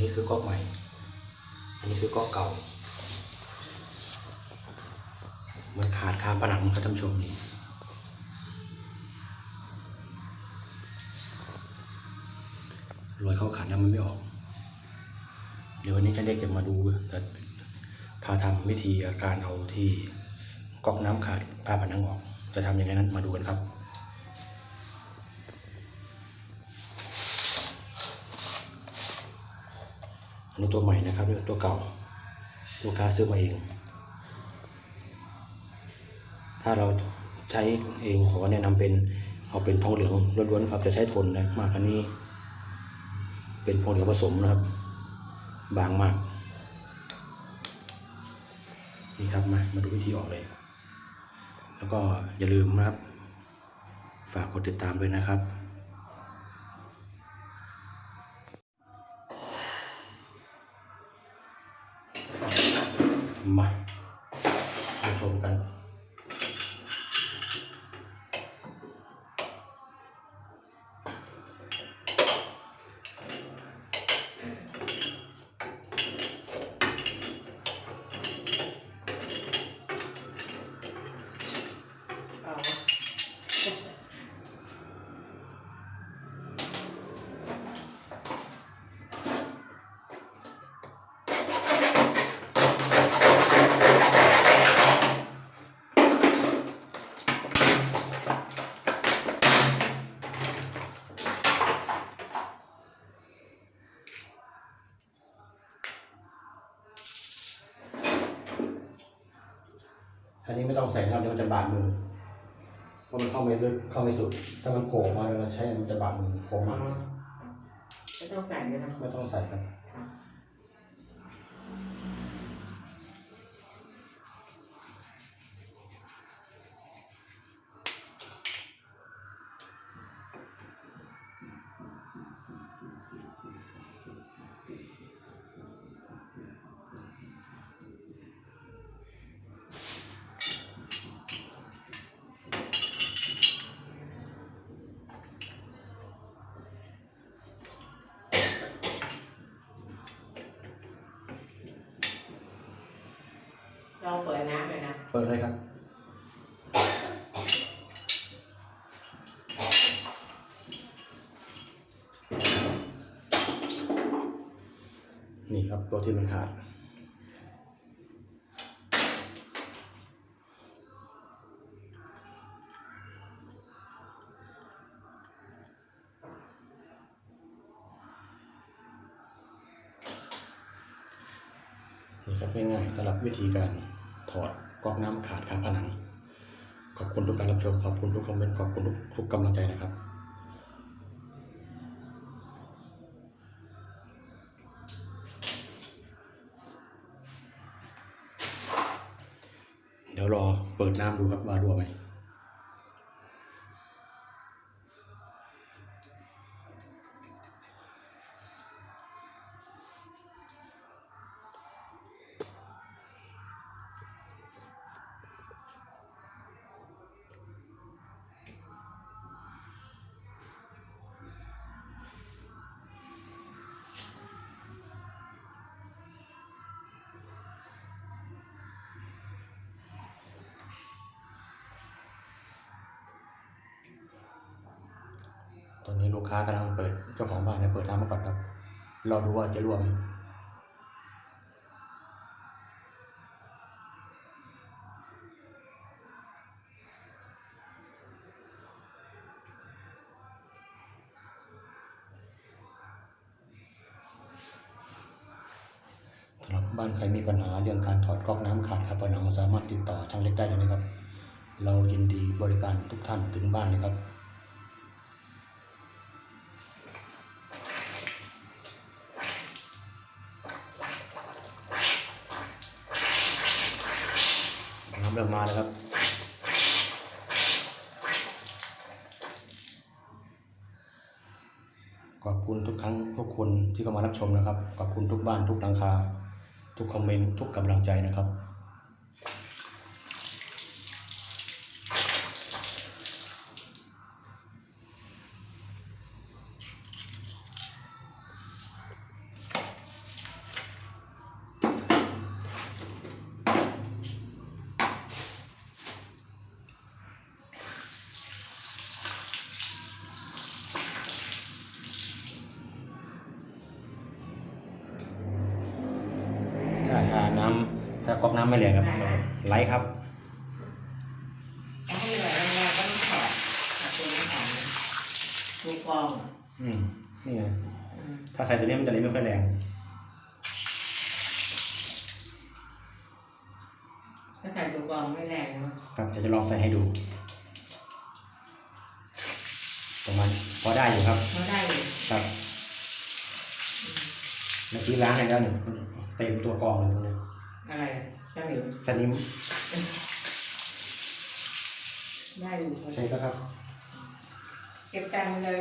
นี้คือก๊อกใหม่ อันนี้คือก๊อกเก่า มันขาดคาผนังครับท่านผู้ชมนี่รอยเข้าขันน้ำมันไม่ออก เดี๋ยววันนี้จะเรียกจะมาดูแต่พาทำวิธีอาการเอาที่ก๊อกน้ำขาดผ้าผนังออก จะทำยังไงนั้นมาดูกันครับ นนี้ตัวใหม่นะครับนี่ตัวเก่าลูกค้าซื้อมาเอง ถ้าเราใช้เองขอแนะนำเป็นเอาเป็นทองเหลืองล้วนๆครับจะใช้ทนนะมากอันนี้ เป็นทองเหลืองผสมนะครับ บางมาก นี่ครับมามาดูวิธีออกเลย แล้วก็อย่าลืมนะครับ ฝากกดติดตามด้วยนะครับ มามาชมกัน อันนี้ไม่ต้องใส่นะครับเดี๋ยวมันจะบาดมือเพราะมันเข้าไม่ลึกเข้าไม่สุด ถ้ามันโผล่มาเราใช้มันจะบาดมือโผล่มาไม่ต้องใส่เลยนะไม่ต้องใส่ครับ เราเปิดน้ำเลยนะ เปิดเลยครับ นี่ครับตัวที่มันขาด นี่ครับง่ายๆสำหรับวิธีการ ถอดก๊อกน้ำขาดคาผนัง ขอบคุณทุกการรับชม ขอบคุณทุกคอมเมนต์ ขอบคุณทุกทุกกำลังใจนะครับ เดี๋ยวรอเปิดน้ำดูครับว่ารั่วไหม ตอนนี้ลูกค้ากำลังเปิดเจ้าของบ้านเนี่ยเปิดน้ำมาก่อนครับ รอดูว่าจะรั่วไหมสำหรับบ้านใครมีปัญหาเรื่องการถอดก๊อกน้ำขาดครับผนังสามารถติดต่อช่างเล็กได้เลยนะครับ เรายินดีบริการทุกท่านถึงบ้านเลยครับ ริ่มมาแล้วครับ ขอบคุณทุกครั้งทุกคนที่เข้ามารับชมนะครับ ขอบคุณทุกบ้านทุกหลังคา ทุกคอมเมนต์ทุกกำลังใจนะครับ ก๊อกน้ำไม่แรงครับไหลครับถ้าให้เหลือแรงๆก็ต้องถอดถอดตัวนี้ออกนะมีฟองอะอืมนี่ไงอืมถ้าใส่ตัวนี้มันจะเลยไม่ค่อยแรงถ้าใส่ตัวฟองไม่แรงนะครับเดี๋ยวจะลองใส่ให้ดู ประมาณพอได้อยู่ครับเขาได้เลยครับเมื่อกี้ล้างให้แล้วหนึ่งเต็มตัวกรองเลยตรงนี้ อะไรอะเจ้าหมิวสนิมได้อยู่ใช่แล้วครับ เก็บตังค์เลย